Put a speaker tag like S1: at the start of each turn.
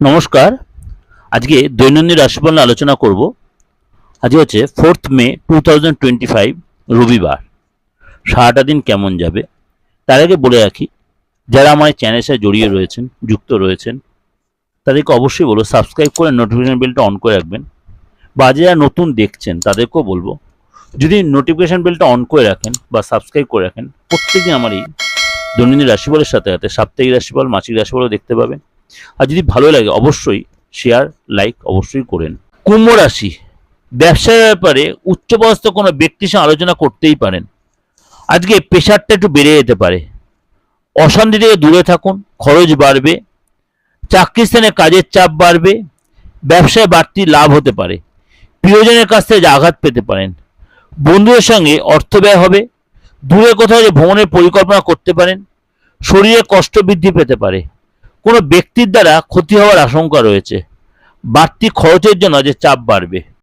S1: নমস্কার। আজকে দৈনন্দিন রাশিফল নিয়ে আলোচনা করব। আজকে হচ্ছে fourth May two thousand twenty five রবিবার। সারাটা দিন কেমন যাবে? তার আগে বলে রাখি, যারা আমার চ্যানেলের সাথে জড়িয়ে রয়েছেন, যুক্ত রয়েছেন, তাদেরকে অবশ্যই বলব সাবস্ক্রাইব করে নোটিফিকেশন বেলটা অন করে রাখবেন। বা যারা নতুন দেখছেন, তাদেরকেও বলব, যদি নোটিফিকেশান বেলটা অন করে রাখেন বা সাবস্ক্রাইব করে রাখেন প্রত্যেকদিন আমার এই দৈনন্দিন রাশিফলের সাথে সাথে সাপ্তাহিক রাশিফল, মাসিক রাশিফলও দেখতে পাবেন। আর যদি ভালো লাগে, অবশ্যই শেয়ার লাইক অবশ্যই করেন। কুম্ভ রাশি, ব্যবসার ব্যাপারে উচ্চপদস্থ কোনো ব্যক্তির সঙ্গে আলোচনা করতেই পারেন। আজকে প্রেশারটা একটু বেড়ে যেতে পারে। অশান্তি থেকে দূরে থাকুন, খরচ বাড়বে চাকরি স্থানে কাজের চাপ বাড়বে, ব্যবসায় বাড়তি লাভ হতে পারে। প্রিয়জনের কাছ থেকে আঘাত পেতে পারেন। বন্ধুদের সঙ্গে অর্থ ব্যয় হবে, দূরে কোথাও যে ভ্রমণের পরিকল্পনা করতে পারেন, শরীরে কষ্ট বৃদ্ধি পেতে পারে। কোনো ব্যক্তির দ্বারা ক্ষতি হওয়ার আশঙ্কা রয়েছে। বাড়তি খরচের জন্য যে চাপ বাড়বে।